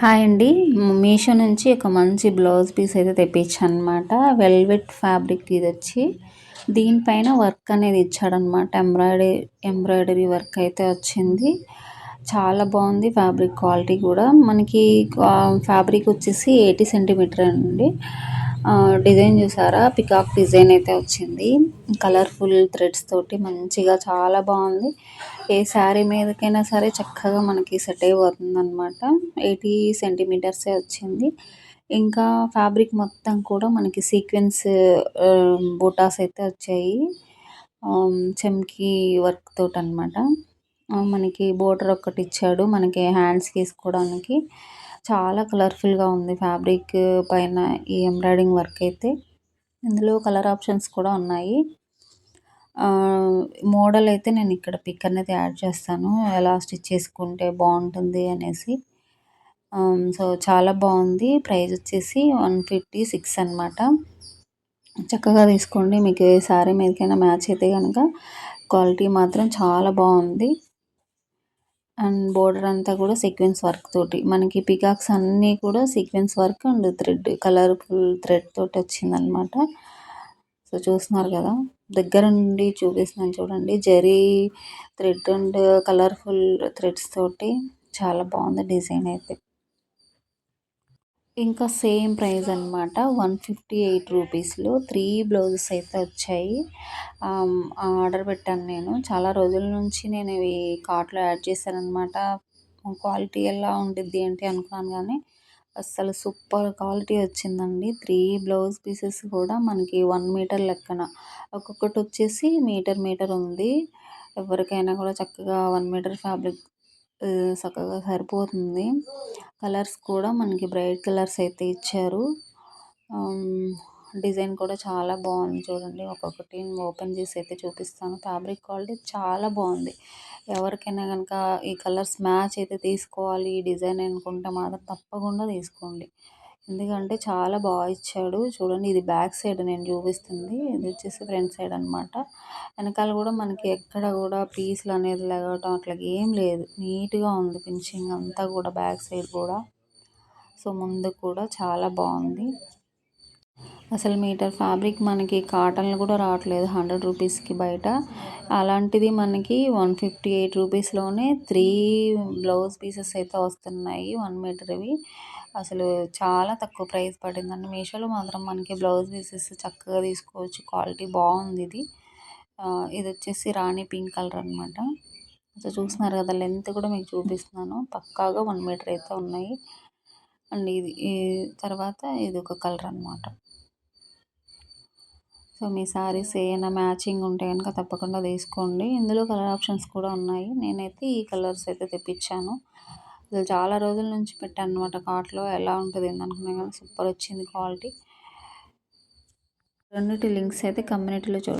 Hi అండి. మీషో నుంచి ఒక మంచి బ్లౌజ్ పీస్ అయితే తెప్పించాను అనమాట వెల్వెట్ ఫ్యాబ్రిక్ ఇది వచ్చి దీనిపైన వర్క్ అనేది ఇచ్చాడనమాట. ఎంబ్రాయిడరీ ఎంబ్రాయిడరీ వర్క్ అయితే వచ్చింది. చాలా బాగుంది ఫ్యాబ్రిక్ క్వాలిటీ కూడా. మనకి ఫ్యాబ్రిక్ వచ్చేసి ఎయిటీ సెంటీమీటర్ అండి. డిజైన్ చూసారా? పికాక్ డిజైన్ అయితే వచ్చింది. కలర్ఫుల్ థ్రెడ్స్ తోటి మంచిగా చాలా బాగుంది. ఏ శారీ మీదకైనా సరే చక్కగా మనకి సెట్ అయిపోతుంది అనమాట ఎయిటీ సెంటీమీటర్సే వచ్చింది. ఇంకా ఫ్యాబ్రిక్ మొత్తం కూడా మనకి సీక్వెన్స్ బూటాస్ అయితే వచ్చాయి. చెమ్కి వర్క్ తోటి అనమాట మనకి బోర్డర్ ఒకటి ఇచ్చాడు. మనకి హ్యాండ్స్కి వేసుకోవడానికి చాలా కలర్ఫుల్గా ఉంది ఫ్యాబ్రిక్ పైన ఈ ఎంబ్రాయిడింగ్ వర్క్ అయితే. ఇందులో కలర్ ఆప్షన్స్ కూడా ఉన్నాయి. మోడల్ అయితే నేను ఇక్కడ పిక్ అనేది యాడ్ చేస్తాను. ఎలా స్టిచ్ చేసుకుంటే బాగుంటుంది అనేసి. సో చాలా బాగుంది. ప్రైస్ వచ్చేసి వన్ ఫిఫ్టీ సిక్స్ అనమాట చక్కగా తీసుకోండి. మీకు ఏ శారీ మీదకైనా మ్యాచ్ అయితే కనుక క్వాలిటీ మాత్రం చాలా బాగుంది. అండ్ బోర్డర్ అంతా కూడా సీక్వెన్స్ వర్క్ తోటి. మనకి పికాక్స్ అన్నీ కూడా sequence work and thread colourful thread తోటి వచ్చిందనమాట సో చూస్తున్నారు కదా? దగ్గర నుండి చూపిస్తున్నాను చూడండి. Zari thread and colourful threads తోటి చాలా బాగుంది డిజైన్ అయితే. ఇంకా సేమ్ ప్రైస్ అనమాట వన్ ఫిఫ్టీ ఎయిట్ రూపీస్లో త్రీ బ్లౌజెస్ అయితే వచ్చాయి. ఆర్డర్ పెట్టాను నేను. చాలా రోజుల నుంచి నేను ఇవి కార్ట్లో యాడ్ చేశాను క్వాలిటీ ఎలా ఉంటుంది ఏంటి అనుకున్నాను కానీ అస్సలు సూపర్ క్వాలిటీ వచ్చిందండి. త్రీ బ్లౌజ్ పీసెస్ కూడా మనకి వన్ మీటర్ లెక్కన. ఒక్కొక్కటి వచ్చేసి మీటర్ మీటర్ ఉంది. ఎవరికైనా కూడా చక్కగా వన్ మీటర్ ఫ్యాబ్రిక్ చక్కగా సరిపోతుంది. కలర్స్ కూడా మనకి బ్రైట్ కలర్స్ అయితే ఇచ్చారు. డిజైన్ కూడా చాలా బాగుంది చూడండి. ఒక్కొక్కటి ఓపెన్ చేసి అయితే చూపిస్తాను. ఫ్యాబ్రిక్ క్వాలిటీ చాలా బాగుంది. ఎవరికైనా కనుక ఈ కలర్స్ మ్యాచ్ అయితే తీసుకోవాలి ఈ డిజైన్ అనుకుంటే మాత్రం తప్పకుండా తీసుకోండి. ఎందుకంటే చాలా బాగా ఇచ్చాడు. చూడండి ఇది బ్యాక్ సైడ్ నేను చూపిస్తుంది. ఇది వచ్చేసి ఫ్రంట్ సైడ్ అనమాట వెనకాల కూడా మనకి ఎక్కడ కూడా పీసులు అనేది లెగటం అట్లా ఏం లేదు. నీట్గా ఉంది ఫినిషింగ్ అంతా కూడా బ్యాక్ సైడ్ కూడా. సో ముందు కూడా చాలా బాగుంది. అసలు మీటర్ ఫ్యాబ్రిక్ మనకి కాటన్లు కూడా రావట్లేదు హండ్రెడ్ రూపీస్కి బయట. అలాంటిది మనకి వన్ ఫిఫ్టీ ఎయిట్ రూపీస్లోనే త్రీ బ్లౌజ్ పీసెస్ అయితే వస్తున్నాయి వన్ మీటర్వి అసలు చాలా తక్కువ ప్రైస్ పడిందండి. మీషోలో మాత్రం మనకి బ్లౌజ్ పీసెస్ చక్కగా తీసుకోవచ్చు క్వాలిటీ బాగుంది ఇది. ఇది వచ్చేసి రాణి పింక్ కలర్ అనమాట సో చూస్తున్నారు కదా లెంత్ కూడా మీకు చూపిస్తున్నాను. పక్కాగా వన్ మీటర్ అయితే ఉన్నాయి. అండ్ ఇది తర్వాత ఇది ఒక కలర్ అనమాట సో మీ శారీస్ ఏమైనా మ్యాచింగ్ ఉంటే కనుక తప్పకుండా తీసుకోండి. ఇందులో కలర్ ఆప్షన్స్ కూడా ఉన్నాయి. నేనైతే ఈ కలర్స్ అయితే తెప్పించాను. అసలు చాలా రోజుల నుంచి పెట్టాను అనమాట కార్ట్లో ఎలా ఉంటుంది ఏందనుకున్నా కానీ సూపర్ వచ్చింది క్వాలిటీ రెండింటి లింక్స్ అయితే కమ్యూనిటీలో చూ